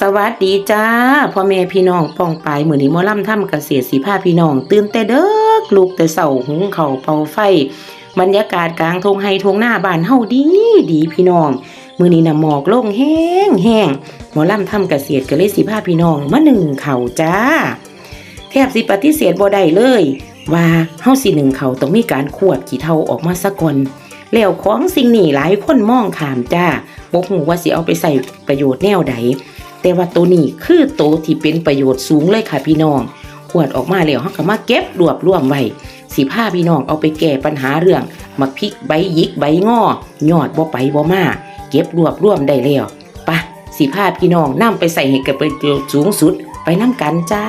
สวัสดีจ้าพ่อแม่พี่น้องป้องปายมือนี้มอล่ำทำเกษตรสีผ้าพี่น้อง ตื่นแต่เด้อลูกแต่เสาหุงข้าเป่าไฟ บรรยากาศกลางทงไฮทงหน้าบ้านเฮาดีดีพี่น้อง มือนี้น่ะหมอกลงแห้งแห้งหมอล่ำทำเกษตรก็เลยสิพาพี่น้องมาหนึ่งเข้าจ้า แทบสิปฏิเสธบ่ได้เลย ว่าเฮาสิหนึ่งเขาต้องมีการขวดขี้เท่าออกมาซะก่อนแล้วของสิ่งนี้หลายคนมองขามจ้าบ่ฮู้ว่าสิเอาไปใส่ประโยชน์แนวใด แต่ว่าตัวนี้คือตัวที่เป็นประโยชน์สูงเลยค่ะพี่น้องขวดออกมาแล้วเฮาก็มาเก็บรวบรวมไว้สิพาพี่น้องเอาไปแก้ปัญหาเรื่องมักพริกใบยิกใบงอยอดบ่ไปบ่มาเก็บรวบรวมได้แล้วปะสิพาพี่น้องนำไปใส่ให้เกิดประโยชน์สูงสุดไปนํกันจ้า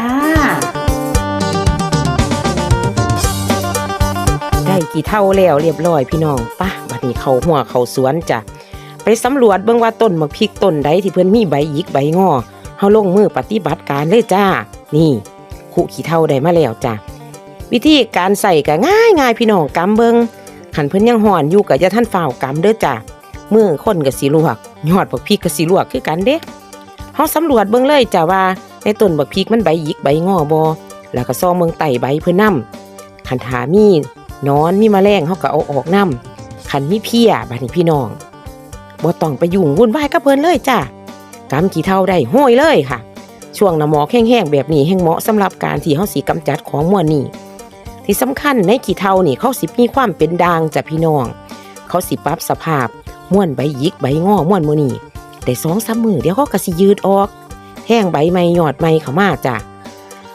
ได้กี่เท่าแล้วเรียบร้อยพี่น้องปะบัดนี้เขาหัวเขาสวนจ้ะ ไปสำรวจเบิ่งว่าต้นมะพริกต้นใดที่เพิ่อนมีใบหยิกใบงอเฮาลงมือปฏิบัติการเลยจ้า นี่ขุขี้เท่าได้มาแล้วจ้ะวิธีการใส่ก็ง่ายง่ายพี่น้องกำเบิงขันเพิ่นยังห่อนอยู่ก็อย่าท่านฝ่าวกำเด้อจ้ะมือคนก็สิลวกยอดบักพริกก็สิลวกคือกันเด้เฮาสำรวจเบิ่งเลยจ้ะว่า ในต้นบักพริกมันใบหยิกใบงอบ่แล้วก็ซองเบิ่งไต่ใบเพิ่นนํขันถามีนอนมีแมลงเขาก็เอาออกน้ำขันมีเพียบัดนี้พี่น้อง บ่ต้องไปยุ่งวุ่นวายกับเพิ่นเลยจ้ะกำกี่เท่าได้ห้อยเลยค่ะ ช่วงน้ำหมอกแห้งๆแบบนี้แห้งเหมาะสำหรับการที่เขาสีกำจัดของมวลนี่ที่สำคัญในกี่เท่านี่เขาสิมีความเป็นด่างจ้ะพี่น้อง เขาสิปรับสภาพม่วนใบยิกใบงอม่วนมือนี่แต่สองสามมือเดี๋ยวเขาก็สิยืดออก แห้งใบไม่หยอดไม่เขามาจ้ะ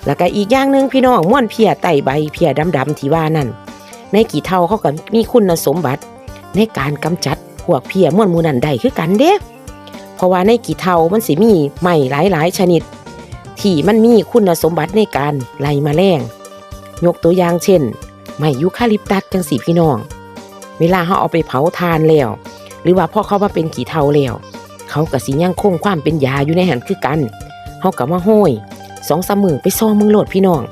แล้วก็อีกอย่างหนึ่งพี่น้องม่วนเพียไต่ใบเพียดำๆที่ว่านั่นในกี่เท่าเขาก็มีคุณสมบัติ ในการกำจัด วกเพียม่วนมูนันได้คือกันเด้เพราะว่าในกี่เทามันสิมีไม้หลายๆ ชนิด ที่มันมีคุณสมบัติในการไล่มาแมลงยกตัวอย่างเช่นไม้ยูคาลิปตัสจังสีพี่น้อง เวลาเขาเอาไปเผาทานแล้ว หรือว่าพ่อเขามาเป็นกี่เทาแล้วเขาก็สิยังคงความเป็นยาอยู่ในหันคือกันเขาก็มาห้อยสองสามมือไปซอมึงโหลดพี่น้อง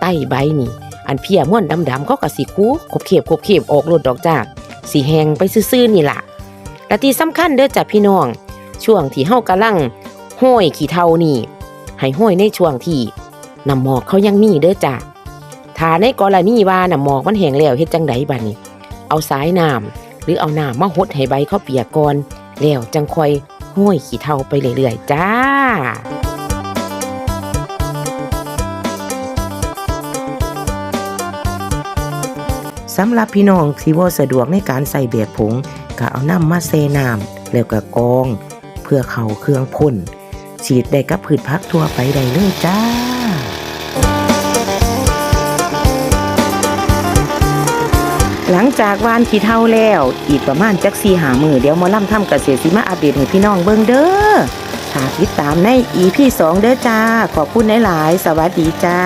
ใต้ใบนี่ อันเพียม่วนดำๆเขาก็สีคูขบเขียบขบเขียบออกรดดอกจากสีแหงไปซื่อๆนี่ล่ะ และที่สำคัญเด้อจ้ะพี่น้อง ช่วงที่เฮากำลังห้อยขี้เท่านี่ให้ห้อยในช่วงที่น้ำหมอกเขายังมีเด้อจ้ะถ้าในกรณีว่าน้ำหมอกมันแห้งแล้วเฮ็ดจังไดบัดนี้ เอาสายน้ำหรือเอาน้ำมาหดให้ใบเขาเปียกก่อนแล้วจังค่อยห้อยขี้เท่าไปเรื่อยๆจ้า สำหรับพี่น้องที่ว่าสะดวกในการใส่เบียผงก็เอาน้ำมาเซน้ำแล้วก็กอง เพื่อเขาเครื่องพ่นฉีดได้กับพืชพักทั่วไปได้เลยจ้าหลังจากวานขี้เท่าแล้ว อีกประมาณจักสี่หามือเดี๋ยวมอล่ำทำเกษตรสิมาอัปเดตให้พี่น้องเบิ่งเด้อถ้าติดตามในอีพี่สองเด้อจ้า ขอบคุณหลาย ๆ สวัสดีจ้า